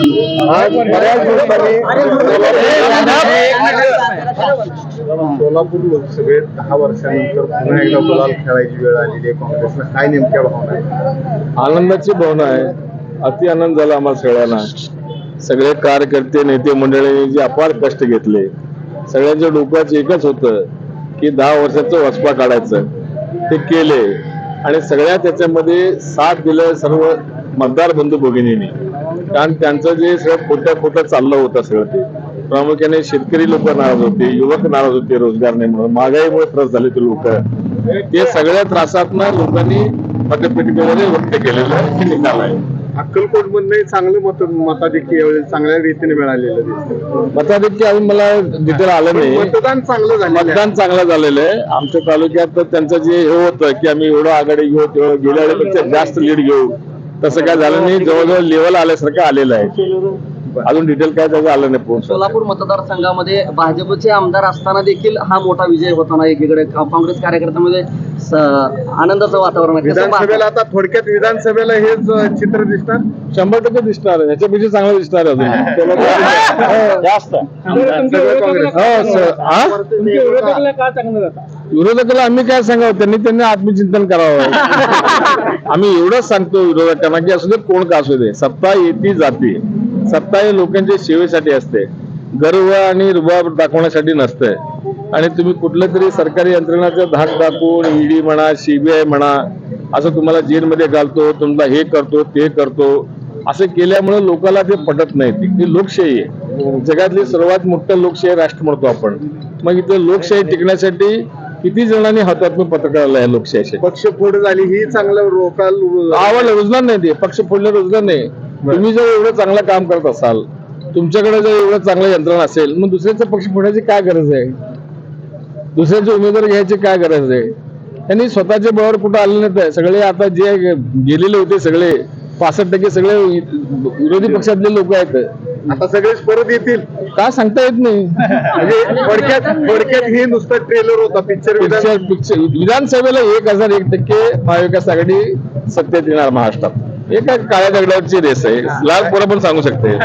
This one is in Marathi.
आज बऱ्याच दिवसांनी सोलापूर लोकसभेत दहा वर्षानंतर पुन्हा एकदा गुलाल खेळायची वेळ आलेली आहे काँग्रेसला. काय नेमक्या भावना आहेत? आनंदाची भावना आहे. अति आनंद झाला आम्हाला सगळ्यांना. सगळे कार्यकर्ते नेते मंडळींनी जे अपार कष्ट घेतले सगळ्यांच्या डोक्याचं एकच होतं की दहा वर्षाचं वसपा काढायचं. ते केले. आणि सगळ्या त्याच्यामध्ये साथ दिलं सर्व मतदार बंधू भगिनींनी. कारण त्यांचं जे सगळं खोटं खोटं चाललं होतं सगळं ते. प्रामुख्याने शेतकरी लोक नाराज होते युवक नाराज होते रोजगार नाही म्हणून. महागाईमुळे त्रास झाले ते लोक. ते सगळ्या त्रासातनं लोकांनी मतपेटिकेमध्ये व्यक्त केलेलं निकाल आहे. अक्कलकोटमध्ये चांगलं मत मताधिक्य चांगल्या रीतीने मिळालेलं दिसतं मताधिक्य अजून मला डिटेल आलं नाही मतदान चांगलं झालं मतदान चांगलं झालेलं आहे. आमच्या तालुक्यात त्यांचं जे हे होतं की आम्ही एवढं आघाडी घेऊ तेवढं गेल्या वेळेपेक्षा जास्त लीड घेऊ. तसं काय झालं नाही जवळजवळ लेवल आल्यासारखं आलेलं आहे. अजून डिटेल काय त्याचं आलं नाही पोहोच सोलापूर मतदारसंघामध्ये भाजपचे आमदार असताना देखील हा मोठा विजय होताना एकीकडे का- काँग्रेस कार्यकर्त्यांमध्ये स- आनंदाचं वातावरण आहे. कसं विधानसभेला आता थोडक्यात विधानसभेला हेच अं, चित्र दिसणार? शंभर टक्के दिसणार ह्याच्यापेक्षा चांगलं दिसणार आहे अजून. त्याला काय- जास्त. सगळं काँग्रेस. हो सर. हा? विरोधकाला आम्ही काय सांगावं? त्यांनी त्यांनी आत्मचिंतन करावं. आम्ही एवढंच सांगतो विरोधकांना की असू दे कोण का असू दे. सत्ता येती जाते. सत्ता ही लोकांच्या सेवेसाठी असते. गर्व आणि रुबाब दाखवण्यासाठी नसते. आणि तुम्ही कुठल्या तरी सरकारी यंत्रणाचं धाक दाखवून ईडी म्हणा सीबीआय म्हणा असं तुम्हाला जेलमध्ये घालतो तुमचा हे करतो ते करतो असं केल्यामुळे लोकांना ते पटत नाही. ती लोकशाही आहे. जगातली सर्वात मोठं लोकशाही राष्ट्र म्हणतो आपण. मग इथे लोकशाही टिकण्यासाठी किती जणांनी हातात्मक पत्रकाराला आहे लोकशाहीचे? पक्ष फोड झाली ही चांगलं रोकाल आम्हाला रोजगार नाही ते. पक्ष फोडलं रोजगार नाही. तुम्ही जर एवढं चांगलं काम करत असाल तुमच्याकडे जर एवढं चांगलं यंत्रणा असेल मग दुसऱ्याचा पक्ष फोडण्याची काय गरज आहे? दुसऱ्याचे उमेदवार घ्यायची काय गरज आहे? त्यांनी स्वतःच्या बळावर कुठं आले नाही सगळे आता जे गेलेले होते सगळे पासष्ट टक्के सगळे विरोधी पक्षातले लोक आहेत. आता सगळेच परत येतील. काय सांगता येत नाही? म्हणजे थोडक्यात थोडक्यात हे नुसतं ट्रेलर होता पिक्चर पिक्चर पिक्चर विधानसभेला एक हजार एक टक्के महाविकास आघाडी सत्तेत येणार महाराष्ट्रात. हे काय काळ्या दगडावरची रेस आहे. लाल पोरं पण सांगू शकते.